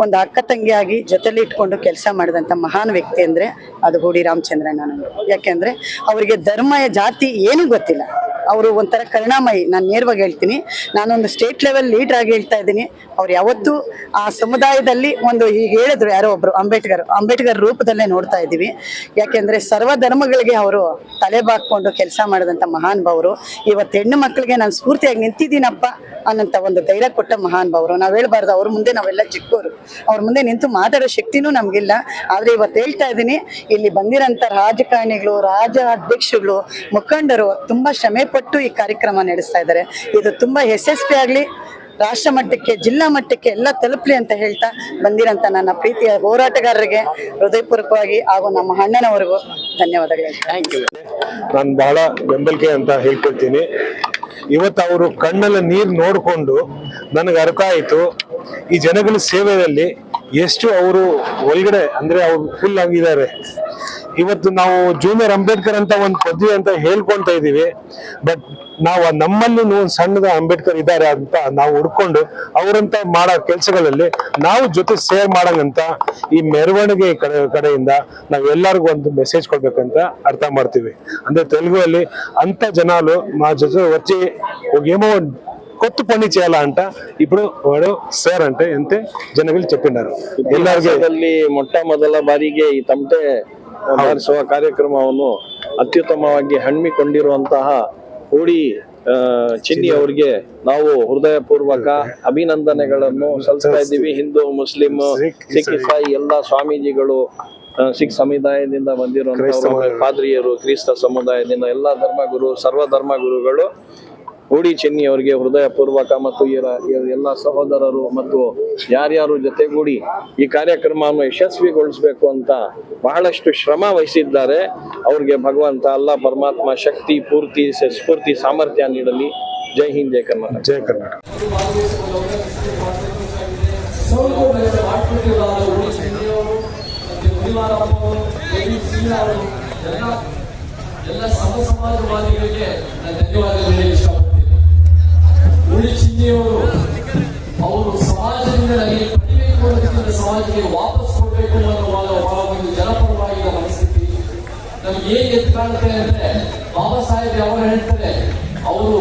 ಒಂದು ಅಕ್ಕ ತಂಗಿಯಾಗಿ ಜೊತೆಲಿ ಇಟ್ಕೊಂಡು ಕೆಲಸ ಮಾಡಿದಂಥ ಮಹಾನ್ ವ್ಯಕ್ತಿ ಅಂದ್ರೆ ಅದು ಹುಡಿ ರಾಮಚಂದ್ರಣ್ಣನವರು ಯಾಕೆಂದ್ರೆ ಅವರಿಗೆ ಧರ್ಮ, ಜಾತಿ ಏನೂ ಗೊತ್ತಿಲ್ಲ. ಅವರು ಒಂಥರ ಕರುಣಾಮಯಿ. ನಾನು ನೇರವಾಗಿ ಹೇಳ್ತೀನಿ. ನಾನೊಂದು ಸ್ಟೇಟ್ ಲೆವೆಲ್ ಲೀಡರ್ ಆಗಿ ಹೇಳ್ತಾ ಇದ್ದೀನಿ. ಅವ್ರು ಯಾವತ್ತೂ ಆ ಸಮುದಾಯದಲ್ಲಿ ಒಂದು ಈಗ ಹೇಳಿದ್ರು ಯಾರೋ ಒಬ್ರು, ಅಂಬೇಡ್ಕರ್. ಅಂಬೇಡ್ಕರ್ ರೂಪದಲ್ಲೇ ನೋಡ್ತಾ ಇದ್ದೀವಿ. ಯಾಕೆಂದ್ರೆ ಸರ್ವ ಧರ್ಮಗಳಿಗೆ ಅವರು ತಲೆ ಬಾಕೊಂಡು ಕೆಲಸ ಮಾಡಿದಂಥ ಮಹಾನ್ ಭಾವರು ಇವತ್ತು ಹೆಣ್ಣು ಮಕ್ಕಳಿಗೆ ನಾನು ಸ್ಫೂರ್ತಿಯಾಗಿ ನಿಂತಿದ್ದೀನಪ್ಪ ಅನ್ನಂತ ಒಂದು ಧೈರ್ಯ ಕೊಟ್ಟ ಮಹಾನ್ ಭಾವರು ನಾವು ಹೇಳ್ಬಾರ್ದು, ಅವ್ರ ಮುಂದೆ ನಾವೆಲ್ಲ ಚಿಕ್ಕವರು ಅವ್ರ ಮುಂದೆ ನಿಂತು ಮಾತಾಡೋ ಶಕ್ತಿನೂ ನಮಗಿಲ್ಲ. ಆದ್ರೆ ಇವತ್ತು ಹೇಳ್ತಾ ಇದ್ದೀನಿ, ಇಲ್ಲಿ ಬಂದಿರೋಂಥ ರಾಜಕಾರಣಿಗಳು ರಾಜ ಅಧ್ಯಕ್ಷಗಳು ಮುಖಂಡರು, ತುಂಬಾ ಶ್ರಮೆ ಪಟ್ಟು ಈ ಕಾರ್ಯಕ್ರಮ ನಡೆಸ್ತಾ ಇದ್ದಾರೆ. ಇದು ತುಂಬ ಯಶಸ್ವಿ ಆಗಲಿ, ರಾಷ್ಟ್ರ ಮಟ್ಟಕ್ಕೆ, ಜಿಲ್ಲಾ ಮಟ್ಟಕ್ಕೆ ಎಲ್ಲ ತಲುಪಲಿ ಅಂತ ಹೇಳ್ತಾ ಬಂದಿರಂತ ನನ್ನ ಪ್ರೀತಿಯ ಹೋರಾಟಗಾರರಿಗೆ ಹೃದಯಪೂರ್ವಕವಾಗಿ ಹಾಗೂ ನಮ್ಮ ಅಣ್ಣನವರೆಗೂ ಧನ್ಯವಾದಗಳು. ಥ್ಯಾಂಕ್ ಯು ನಾನು ಬಹಳ ಬೆಂಬಲಿಕೆ ಅಂತ ಹೇಳ್ಕೊಳ್ತೀನಿ. ಇವತ್ತು ಅವರು ಕಣ್ಣಲ್ಲಿ ನೀರು ನೋಡಿಕೊಂಡು ನನಗೆ ಅರ್ಥ ಆಯಿತು, ಈ ಜನಗಳ ಸೇವೆಯಲ್ಲಿ ಎಷ್ಟು ಅವರು ಒಳಗಡೆ, ಅಂದರೆ ಅವ್ರು ಫುಲ್ ಆಗಿದ್ದಾರೆ. ಇವತ್ತು ನಾವು ಜೂನಿಯರ್ ಅಂಬೇಡ್ಕರ್ ಅಂತ ಒಂದು ಪದವಿ ಅಂತ ಹೇಳ್ಕೊಂತ ಇದೀವಿ. ಬಟ್ ನಾವು ನಮ್ಮಲ್ಲಿ ಒಂದು ಸಣ್ಣದ ಅಂಬೇಡ್ಕರ್ ಇದ್ದಾರೆ ಅಂತ ನಾವು ಹುಡ್ಕೊಂಡು ಅವರಂತ ಮಾಡೋ ಕೆಲಸಗಳಲ್ಲಿ ನಾವು ಜೊತೆ ಸೇರ್ ಮಾಡಂಗಂತ ಈ ಮೆರವಣಿಗೆ ಕಡೆ ಕಡೆಯಿಂದ ನಾವು ಎಲ್ಲರಿಗೂ ಒಂದು ಮೆಸೇಜ್ ಕೊಡ್ಬೇಕಂತ ಅರ್ಥ ಮಾಡ್ತೀವಿ. ಅಂದ್ರೆ ತೆಲುಗುವಲ್ಲಿ ಅಂತ ಜನಾಲು ಮಾ ಜೊತೆ వచ్చి ఒక ಕೊತ್ತು ಪಣಿ పని ಅಂತ ಇಬ್ರು వాడు ಸರ್ ಅಂತೆ ಎಂತೆ ಜನಗಳು ಚೆಪ್ಪಿನಾರು ಎಲ್ಲರಿಗೂ ಮೊಟ್ಟ ಮೊದಲ ಬಾರಿಗೆ ಈ ತಮಟೆ ಬಾರಿಸುವ ಕಾರ್ಯಕ್ರಮವನ್ನು ಅತ್ಯುತ್ತಮವಾಗಿ ಹಮ್ಮಿಕೊಂಡಿರುವಂತಹ ಹೂಡಿ ಚಿನ್ನಿ ಅವರಿಗೆ ನಾವು ಹೃದಯಪೂರ್ವಕ ಅಭಿನಂದನೆಗಳನ್ನು ಸಲ್ಲಿಸ್ತಾ ಇದ್ದೀವಿ. ಹಿಂದೂ ಮುಸ್ಲಿಂ ಸಿಖ್, ಇಸಾಯಿ ಎಲ್ಲ ಸ್ವಾಮೀಜಿಗಳು ಸಿಖ್ ಸಮುದಾಯದಿಂದ ಬಂದಿರುವಂತಹ ಪಾದ್ರಿಯರು ಕ್ರಿಸ್ತ ಸಮುದಾಯದಿಂದ ಎಲ್ಲಾ ಧರ್ಮಗುರು ಸರ್ವ ಧರ್ಮಗುರುಗಳು ಹೂಡಿ ಚೆನ್ನಿ ಅವರಿಗೆ ಹೃದಯ ಪೂರ್ವಕ ಮತ್ತು ಎಲ್ಲ ಸಹೋದರರು ಮತ್ತು ಯಾರ್ಯಾರು ಜೊತೆಗೂಡಿ ಈ ಕಾರ್ಯಕ್ರಮವನ್ನು ಯಶಸ್ವಿಗೊಳಿಸಬೇಕು ಅಂತ ಬಹಳಷ್ಟು ಶ್ರಮ ವಹಿಸಿದ್ದಾರೆ. ಅವ್ರಿಗೆ ಭಗವಂತ ಅಲ್ಲ ಪರಮಾತ್ಮ ಶಕ್ತಿ ಪೂರ್ತಿ ಸ್ಫೂರ್ತಿ ಸಾಮರ್ಥ್ಯ ನೀಡಲಿ. ಜೈ ಹಿಂದ್ ಜೈ ಕರ್ನಾಟಕ. ಜೈ ಕರ್ನಾಟಕ. ಎಲ್ಲ ಸಮ ಸಮಾಜವಾದಿಗಳಿಗೆ ನಾನು ಚಿನ್ನಿಯವರು ಅವರು ಸಮಾಜದಿಂದ ನನಗೆ ಪಡಿಬೇಕು ಸಮಾಜಕ್ಕೆ ವಾಪಸ್ ಕೊಡಬೇಕು ಅನ್ನೋ ಬಹಳ ಒಂದು ಜನಪರವಾಗಿದ್ದ ಮನಸ್ಥಿತಿ. ನಮ್ಗೆ ಏನ್ ಕಾಣುತ್ತೆ ಅಂದ್ರೆ ಬಾಬಾ ಸಾಹೇಬ್ ಯಾವಾಗ ಹೇಳ್ತಾರೆ, ಅವರು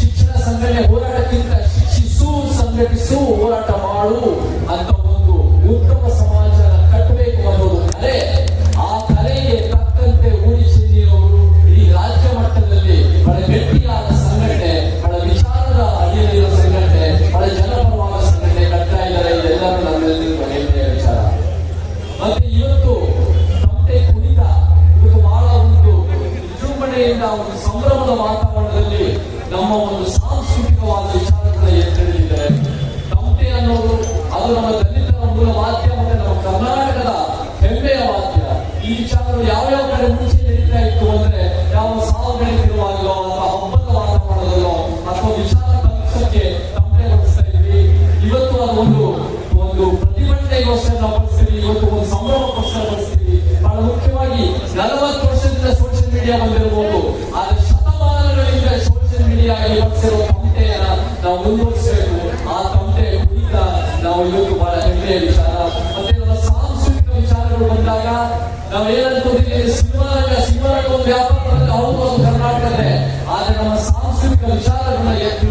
ಶಿಕ್ಷಣ ಸಂಘಟನೆ ಹೋರಾಟಕ್ಕಿಂತ ಶಿಕ್ಷಿಸು, ಸಂಘಟಿಸು, ಹೋರಾಟ ಮಾಡು ಅಂತ ವಿಜೃಂಭಣೆಯಿಂದ ಒಂದು ಸಂಭ್ರಮದ ವಾತಾವರಣದಲ್ಲಿ ನಮ್ಮ ಒಂದು ಸಾಂಸ್ಕೃತಿಕವಾದ ವಿಚಾರಗಳ ಎತ್ತಿದ್ದಾರೆ ತಮಟೆ ಅನ್ನೋದು, ಅದು ನಮ್ಮ ದಲಿತರ ಮೂಲ ವಾದ್ಯ ಮತ್ತೆ ನಮ್ಮ ಕರ್ನಾಟಕದ ಹೆಮ್ಮೆಯ ವಾದ್ಯ. ಈ ವಿಚಾರಗಳು ಯಾವ್ಯಾವ ಕಡೆ ಮುಂಚೆ ನಡೀತಾ ಇತ್ತು ಅಂದ್ರೆ, ಯಾವ ಸಾವು ನಡೀತಿರುವಾಗಲೋ ಮೀಡಿಯಾ ಬಂದಿರಬಹುದು ಆದ್ರೆ ಶತಮಾನಗಳಿಂದ ಸೋಷಿಯಲ್ ಮೀಡಿಯಾ ಇವತ್ತಿರುವ ತಂಟೆಯನ್ನ ನಾವು ಮುಂದುವರಿಸಬೇಕು. ಆ ತಮಟೆ ಕುರಿತ ನಾವು ಇವತ್ತು ಬಹಳ ಹೆಮ್ಮೆಯ ವಿಚಾರ. ಮತ್ತೆ ನಮ್ಮ ಸಾಂಸ್ಕೃತಿಕ ವಿಚಾರಗಳು ಬಂದಾಗ, ನಾವು ಏನಂತೀವಿ ಸಿನಿಮಾರಂಗ ಸಿನಿಮಾ ಒಂದು ವ್ಯಾಪಾರದಲ್ಲಿ ಹೌದು ಒಂದು ಆದ್ರೆ ನಮ್ಮ ಸಾಂಸ್ಕೃತಿಕ ವಿಚಾರಗಳನ್ನ ಎತ್ತಿ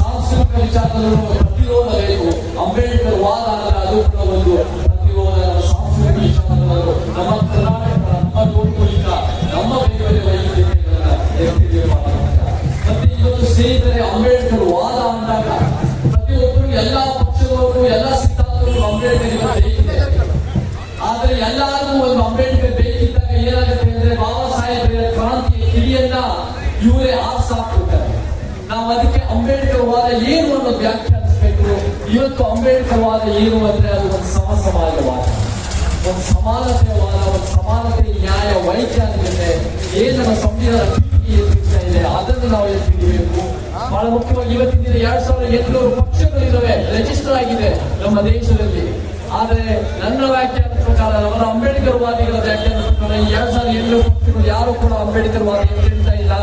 ಸಾಂಸ್ಕೃತಿಕ ವಿಚಾರದಲ್ಲಿ ನಾವು ಪ್ರತಿರೋಧ ಬೇಕು. ಅಂಬೇಡ್ಕರ್ ವಾದ ಅಂದ್ರೆ ಅದು ಕೂಡ ಒಂದು ಎಲ್ಲಾ ಸಿದ್ಧಾಂತಗಳು ಅಂಬೇಡ್ಕರ್ ಇವತ್ತು ಬೇಕಿದೆ ಆದ್ರೆ ಎಲ್ಲರಿಗೂ ಒಂದು ಅಂಬೇಡ್ಕರ್ ಬೇಕಿದ್ದಾಗ ಏನಾಗುತ್ತೆ ಅಂದ್ರೆ ಬಾಬಾ ಸಾಹೇಬರ ಕ್ರಾಂತಿಯ ಕಿಡಿಯನ್ನ ಇವರೇ ಆರ್ಸಾಕ್ಬಿಡ್ತಾರೆ ನಾವು ಅದಕ್ಕೆ ಅಂಬೇಡ್ಕರ್ ವಾದ ಏನು ಅನ್ನೋದು ವ್ಯಾಖ್ಯಾನಿಸಬೇಕು ಇವತ್ತು ಅಂಬೇಡ್ಕರ್ ವಾದ ಏನು ಅಂದ್ರೆ ಅದು ಒಂದು ಸಮ ಸಮಾಜವಾದ ಒಂದು ಸಮಾನತೆಯ ವಾದ ಒಂದು ಸಮಾನತೆ ನ್ಯಾಯ ವೈಜ್ಞಾನಿಕತೆ ಏನು ನಮ್ಮ ಸಂವಿಧಾನ ಪೀಠಿಗೆ ಎತ್ತಿಡ್ತಾ ಇದೆ ಅದನ್ನು ನಾವು ಎತ್ತಿಡಬೇಕು ಬಹಳ ಮುಖ್ಯವಾಗಿ ಇವತ್ತಿನ ದಿನ ಎರಡ್ ಸಾವಿರದ ಎಂಟುನೂರು ಪಕ್ಷಗಳಿದ್ದಾವೆ ರಿಜಿಸ್ಟರ್ ಆಗಿದೆ ನಮ್ಮ ದೇಶದಲ್ಲಿ. ಆದರೆ ನನ್ನ ವ್ಯಾಖ್ಯಾನ ಪ್ರಕಾರ ಅವರ ಅಂಬೇಡ್ಕರ್ ವಾದಿಗಳ ವ್ಯಾಖ್ಯಾನದ ಪ್ರಕಾರ ಎರಡ್ ಸಾವಿರದ ಎಂಟು ಪಕ್ಷಗಳು ಯಾರು ಕೂಡ ಅಂಬೇಡ್ಕರ್ ವಾದ ಎತ್ತಿಡ್ತಾ ಇಲ್ಲ,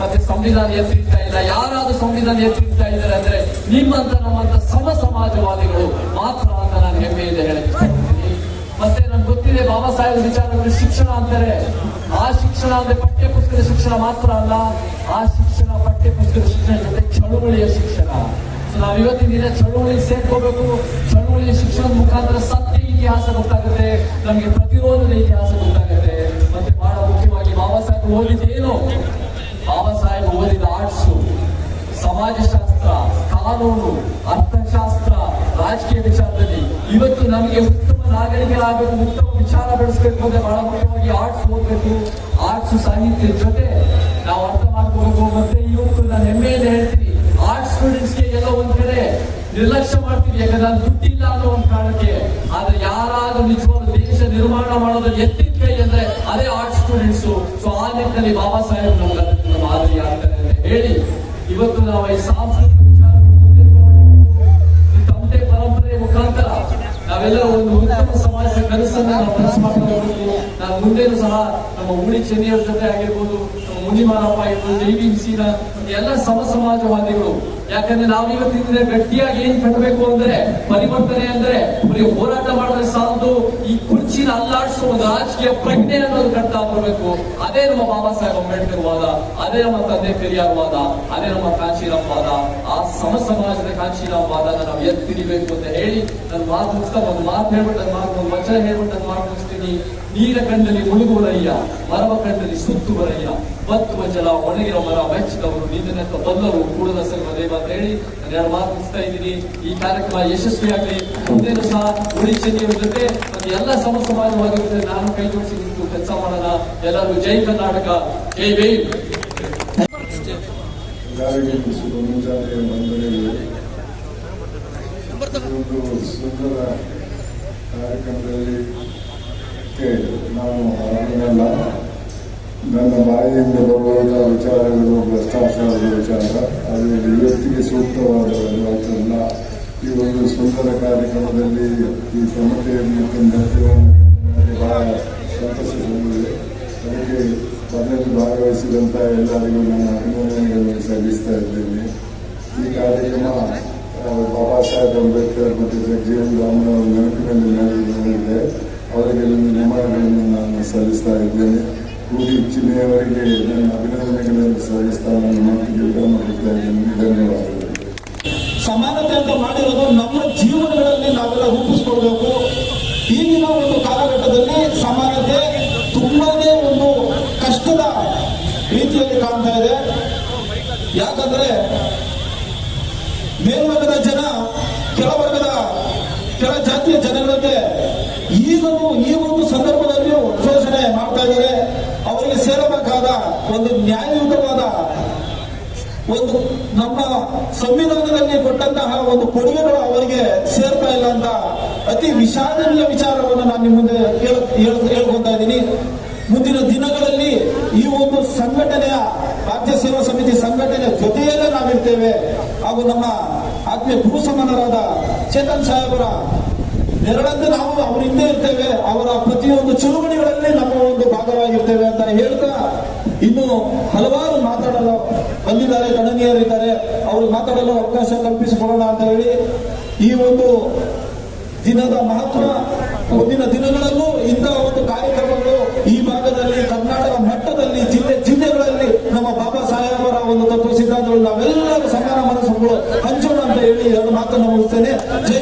ಮತ್ತೆ ಸಂವಿಧಾನ ಎತ್ತಿಡ್ತಾ ಇಲ್ಲ. ಯಾರಾದ್ರೂ ಸಂವಿಧಾನ ಎತ್ತಿಡ್ತಾ ಇದ್ದಾರೆ ಅಂದ್ರೆ ನಿಮ್ಮಂತ ನಮ್ಮಂತ ಸಮ ಸಮಾಜವಾದಿಗಳು ಮಾತ್ರ ಅಂತ ನಾನು ಹೆಮ್ಮೆ ಇದೆ ಮತ್ತೆ ನಮ್ಗೆ ಗೊತ್ತಿದೆ ಬಾಬಾ ಸಾಹೇಬ್ ವಿಚಾರಗಳು ಶಿಕ್ಷಣ ಅಂತಾರೆ. ಆ ಶಿಕ್ಷಣ ಅಂದ್ರೆ ಪಠ್ಯ ಪುಸ್ತಕದ ಶಿಕ್ಷಣ ಮಾತ್ರ ಅಲ್ಲ, ಆ ಶಿಕ್ಷಣ ಪಠ್ಯ ಪುಸ್ತಕದ ಶಿಕ್ಷಣ ಜೊತೆ ಚಳುವಳಿಯ ಶಿಕ್ಷಣ. ನಾವ್ ಇವತ್ತಿನ ದಿನ ಚಳುವಳಿ ಸೇರ್ಕೋಬೇಕು. ಚಳುವಳಿ ಶಿಕ್ಷಣದ ಮುಖಾಂತರ ಸತ್ಯ ಇತಿಹಾಸ ಗೊತ್ತಾಗುತ್ತೆ. ನಮಗೆ ಪ್ರತಿರೋಧದ ಇತಿಹಾಸ ಗೊತ್ತಾಗುತ್ತೆ. ಮತ್ತೆ ಬಹಳ ಮುಖ್ಯವಾಗಿ ಬಾಬಾ ಸಾಹೇಬ್ ಓದಿದ್ದೇನು ಬಾಬಾ ಸಾಹೇಬ್ ಓದಿದ ಆರ್ಟ್ಸು ಸಮಾಜಶಾಸ್ತ್ರ, ಕಾನೂನು, ಅರ್ಥಶಾಸ್ತ್ರ, ರಾಜಕೀಯ ವಿಚಾರದಲ್ಲಿ. ಇವತ್ತು ನಮಗೆ ಉತ್ತಮ ನಾಗರಿಕರಾಗಬೇಕು, ಉತ್ತಮ ವಿಚಾರ ಬೆಳೆಸಬೇಕು ಅಂದ್ರೆ ಬಹಳ ಮುಖ್ಯವಾಗಿ ಆರ್ಟ್ಸ್ ಓದಬೇಕು. ಆರ್ಟ್ಸ್ ಸಾಹಿತ್ಯದ ಜೊತೆ ನಾವು ಅರ್ಥ ಮಾಡ್ಕೋಬೇಕು. ಮತ್ತೆ ಇವತ್ತು ನಾನು ಹೆಮ್ಮೆಯಿಂದ ಹೇಳ್ತೀನಿ. ಸ್ಟೂಡೆಂಟ್ಸ್ಗೆ ಎಲ್ಲೋ ಒಂದ್ ಕಡೆ ನಿರ್ಲಕ್ಷ್ಯ ಮಾಡ್ತೀವಿ. ಯಾಕಂದ್ರೆ ದುಡ್ಡಿಲ್ಲ ಅನ್ನೋ ಒಂದು ಕಾರಣಕ್ಕೆ. ಆದ್ರೆ ಯಾರಾದ್ರೂ ನಿಜವಾದ ದೇಶ ನಿರ್ಮಾಣ ಮಾಡೋದು ಎತ್ತಿದ ಕೈ ಅಂದ್ರೆ ಅದೇ ಆರ್ಟ್ ಸ್ಟೂಡೆಂಟ್ಸ್ ಸೊ ಆ ನಿಟ್ಟಿನಲ್ಲಿ ಬಾಬಾ ಸಾಹೇಬ್ ನಮ್ಗೆ ಮಾದರಿ ಆಗ್ತಾರೆ ಅಂತ ಹೇಳಿ ಇವತ್ತು ನಾವು ಈ ಸಾಂಸ್ಕೃತಿಕ ನಾವೆಲ್ಲ ಒಂದು ಉತ್ತಮ ಸಮಾಜದ ಕನಸನ್ನ ನಾವು ಕನಸು ಮಾಡಿಕೊಂಡು ನಾವು ಮುಂದೆನೂ ಸಹ ನಮ್ಮ ಉಳಿ ಚೆನ್ನಿಯವ್ರ ಜೊತೆ ಆಗಿರ್ಬೋದು, ನಮ್ಮ ಮುನಿಮಾರಪ್ಪ ಆಗಿರ್ಬೋದು ಜೈ ಬಿ ಸಿನ ಎಲ್ಲ ಸಮ ಸಮಾಜವಾದಿಗಳು. ಯಾಕಂದ್ರೆ ನಾವು ದಿನ ಗಟ್ಟಿಯಾಗಿ ಏನ್ ಕಟ್ಟಬೇಕು ಅಂದ್ರೆ, ಪರಿವರ್ತನೆ ಅಂದ್ರೆ, ಬರೀ ಹೋರಾಟ ಮಾಡಿದ್ರೆ ಸಾಲದು, ಈ ಕುರ್ಚಿನ ಅಲ್ಲಾಡಿಸುವುದು ರಾಜಕೀಯ ಪ್ರಜ್ಞೆ ಅನ್ನೋದು ಕಟ್ತಾ ಬರಬೇಕು. ಅದೇ ನಮ್ಮ ಬಾಬಾ ಸಾಹೇಬ್ ಅಂಬೇಡ್ಕರ್ ವಾದ, ಅದೇ ನಮ್ಮ ತಂದೆ ಪೆರಿಯಾರ್ ವಾದ, ಅದೇ ನಮ್ಮ ಕಾಂಶೀರಾಮ್ ವಾದ. ಆ ಸಮ ಸಮಾಜದ ಕಾಂಶೀರಾಮ್ ವಾದನ ನಾವು ಎತ್ತಿಡಿಬೇಕು ಅಂತ ಹೇಳಿ ನನ್ನ ಮಾತು ಮುಗಿಸ್ತಾ ಒಂದು ಮಾತು ಹೇಳ್ಬಿಟ್ಟು ನನ್ನ ಮಾತು ಒಂದು ವಚನ ಹೇಳ್ಬಿಟ್ಟು ನನ್ನ ಮಾತು ಮುಗಿಸ್ತೀನಿ ನೀರ ಕಂಡಲ್ಲಿ ಮುಳುಗುವರಯ್ಯ ಮರವ ಕಂಡಲ್ಲಿ ಸುತ್ತುವರಯ್ಯ ಬತ್ತುವ ಜಲ ಒಣಗಿರೋ ಮರ, ಮೆಚ್ಚಿದವರು ನೀರಿನಂತ ಬಲ್ಲರು ಕೂಡದ ಸರ್ವದೇ ಅಂತ ಹೇಳಿ ನಾನು ಎರಡು ಮಾತು ಇದ್ದೀನಿ. ಈ ಕಾರ್ಯಕ್ರಮ ಯಶಸ್ವಿಯಾಗಲಿ. ಮುಂದೇನು ಸಹ ಉಳಿ ಜೊತೆ ಮತ್ತೆ ಎಲ್ಲ ಸಮ ನಾನು ಕೈ ಜೋಡಿಸಿ ನಿಂತು ಕೆಲಸ ಮಾಡೋಣ. ಎಲ್ಲರೂ ಜೈ ಕರ್ನಾಟಕ, ಜೈ ಒಂದು ಸುಂದರ ಕಾರ್ಯಕ್ರಮದಲ್ಲಿ ಕ್ಕೆ ನಾನು ಆಗಲ್ಲ ನನ್ನ ಬಾಯಿಯಿಂದ ಬರುವಂಥ ವಿಚಾರಗಳು, ಭ್ರಷ್ಟಾಚಾರದ ವಿಚಾರ, ಅದು ಇವತ್ತಿಗೆ ಸೂಕ್ತವಾದವಲ್ಲ ಈ ಒಂದು ಸುಂದರ ಕಾರ್ಯಕ್ರಮದಲ್ಲಿ ಈ ಸಮಸ್ಯೆಯನ್ನು ನನಗೆ ಬಹಳ ಸಂತಸ ತಂದಿದೆ. ಅದಕ್ಕೆ ಅದರಲ್ಲಿ ಭಾಗವಹಿಸಿದಂಥ ಎಲ್ಲರಿಗೂ ನನ್ನ ಅಭಿನಂದನೆಗಳನ್ನು ಸಲ್ಲಿಸ್ತಾ ಇದ್ದೇನೆ. ಈ ಕಾರ್ಯಕ್ರಮ ಬಾಬಾ ಸಾಹೇಬ್ ಅಂಬೇಡ್ಕರ್ ಮತ್ತು ಜಗಜೀವನ್ ರಾಮನ ನೆನಪಿನಲ್ಲಿ ನಡೆದಿದೆ. ಅವರಿಗೆ ನಿಯಮಗಳನ್ನು ನಾನು ಸಲ್ಲಿಸ್ತಾ ಇದ್ದೇನೆ. ಕೂಡಿ ಜಿಲ್ಲೆಯವರಿಗೆ ನನ್ನ ಅಭಿನಂದನೆಗಳನ್ನು ಸಲ್ಲಿಸ್ತಾ ನನ್ನ ಮಾತಿಗೆ ವಿರಾಮ ಕೊಡ್ತಾ ಇದ್ದೇನೆ. ಧನ್ಯವಾದಗಳು. ಸಮಾನತೆ ಅಂತ ಮಾಡಿರೋದು ನಮ್ಮ ಜೀವನಗಳಲ್ಲಿ ನಾವೆಲ್ಲ ರೂಪಿಸ್ಕೊಳ್ಬೇಕು. ಈಗಿನ ಒಂದು ಕಾಲಘಟ್ಟದಲ್ಲಿ ಸಮಾನತೆ ತುಂಬಾನೇ ಒಂದು ಕಷ್ಟದ ರೀತಿಯಲ್ಲಿ ಕಾಣ್ತಾ ಇದೆ. ಯಾಕಂದ್ರೆ ಮೇಲ್ವರ್ಗದ ಜನ ಕೆಳವರ್ಗದ ಕೆಳ ಜಾತಿಯ ಜನಗಳಿಗೆ ಈಗಲೂ ಈ ಒಂದು ಸಂದರ್ಭದಲ್ಲಿಯೂ ಶೋಷಣೆ ಮಾಡ್ತಾ ಇದ್ದಾರೆ. ಅವರಿಗೆ ಸೇರಬೇಕಾದ ಒಂದು ನ್ಯಾಯಯುತವಾದ ಒಂದು ನಮ್ಮ ಸಂವಿಧಾನದಲ್ಲಿ ಕೊಟ್ಟಂತಹ ಒಂದು ಕೊಡುಗೆಗಳು ಅವರಿಗೆ ಸೇರ್ತಾ ಇಲ್ಲ ಅಂತ ಅತಿ ವಿಷಾದನೀಯ ವಿಚಾರವನ್ನು ನಾನು ನಿಮ್ಮ ಮುಂದೆ ಹೇಳ್ಕೊತಾ ಇದ್ದೀನಿ. ಮುಂದಿನ ದಿನಗಳಲ್ಲಿ ಈ ಒಂದು ಸಂಘಟನೆಯ ರಾಜ್ಯ ಸೇವಾ ಸಮಿತಿ ಸಂಘಟನೆ ಜೊತೆಯಲ್ಲೇ ನಾವಿರ್ತೇವೆ. ಹಾಗೂ ನಮ್ಮ ಆತ್ಮೀಯ ಗುರು ಸಮಾನರಾದ ಚೇತನ್ ಸಾಹೇಬರ ನೆರಳಂತೆ ನಾವು ಅವ್ರ ಹಿಂದೆ ಇರ್ತೇವೆ, ಅವರ ಪ್ರತಿಯೊಂದು ಚುನಾವಣೆಗಳಲ್ಲಿ ನಮ್ಮ ಒಂದು ಭಾಗವಾಗಿರ್ತೇವೆ ಅಂತ ಹೇಳ್ತಾ ಇನ್ನು ಹಲವಾರು ಮಾತಾಡಲು ಬಂದಿದ್ದಾರೆ, ಗಣನೀಯರಿದ್ದಾರೆ. ಅವರು ಮಾತಾಡಲು ಅವಕಾಶ ಕಲ್ಪಿಸಿಕೊಡೋಣ ಅಂತ ಹೇಳಿ ಈ ಒಂದು ದಿನದ ಮಹತ್ವ, ಮುಂದಿನ ದಿನಗಳಲ್ಲೂ ಇಂತಹ ಒಂದು ಕಾರ್ಯಕ್ರಮಗಳು ಈ ಭಾಗದಲ್ಲಿ ಕರ್ನಾಟಕ ಮಟ್ಟದಲ್ಲಿ, ಜಿಲ್ಲೆ ಜಿಲ್ಲೆಗಳಲ್ಲಿ ನಮ್ಮ ಬಾಬಾ ಸಾಹೇಬರ ಒಂದು ತತ್ವ ಸಿದ್ಧಾಂತಗಳು ನಾವೆಲ್ಲರೂ ಸಮಾನ ಮನಸ್ಸುಗಳು ಹಂಚೋಣ ಅಂತ ಹೇಳಿ ಎರಡು ಮಾತನ್ನು ಮುಗಿಸ್ತೇನೆ. ಜೈ